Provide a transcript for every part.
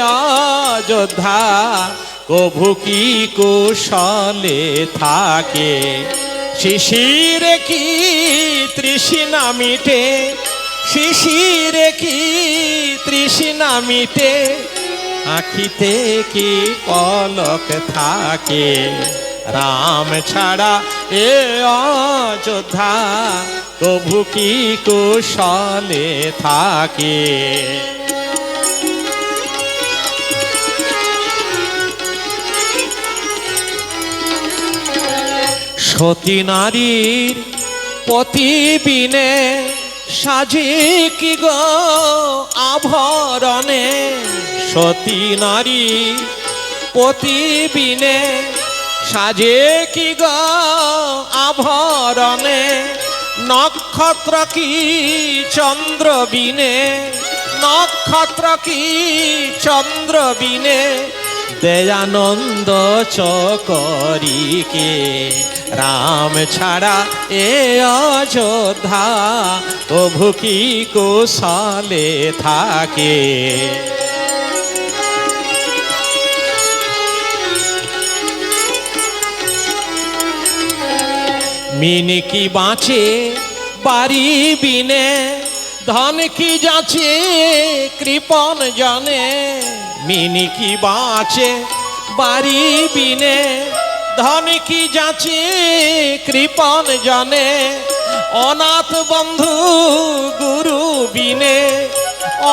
অযোধ্যা, কভু কি কুশলে থাকে? শিশিরে কি তৃষ্ণা মিটে? শিশিরে কি তৃষ্ণা মিটে? আখিতে কি পলক থাকে? রাম ছাড়া এ অযোধ্যা, কভু কি কুশলে থাকে? সতী নারীর প্রতিবিনে সাজে কি গো আভরণে? সতী নারী প্রতিবিনে সাজে কি গো আভরণে? নক্ষত্র কি চন্দ্র বিনে নক্ষত্র কি চন্দ্র বিনে দয়ানন্দ চকরিকে রাম ছাড়া এ অযোধ্যা প্রভু কি কুশলে থাকে? মিনি কি বাঁচে, বাড়ি বিনে? ধন কি যাচ্ছে, কৃপন জনে? মিনি কি বাঁচে, বাড়ি বিনে? ধন কি যাচ্ছে কৃপন জনে। অনাথ বন্ধু গুরু বিনে,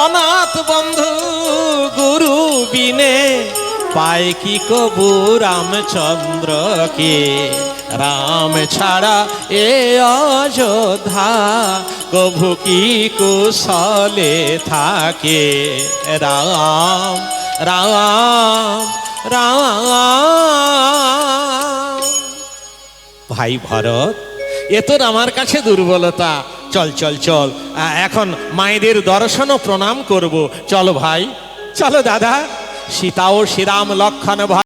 অনাথ বন্ধু গুরু বিনে। পায় কি কবু রামচন্দ্রকে রাম ছাড়া এ অযোধ্যা, কভু কি কুশলে থাকে? রাম রাম রাম। ভাই ভরত, এ তোর আমার কাছে দুর্বলতা। চল চল চল এখন মায়েদের দর্শন প্রণাম করব। চলো ভাই, চলো দাদা, সীতা ও শ্রীরাম লক্ষণ ভাই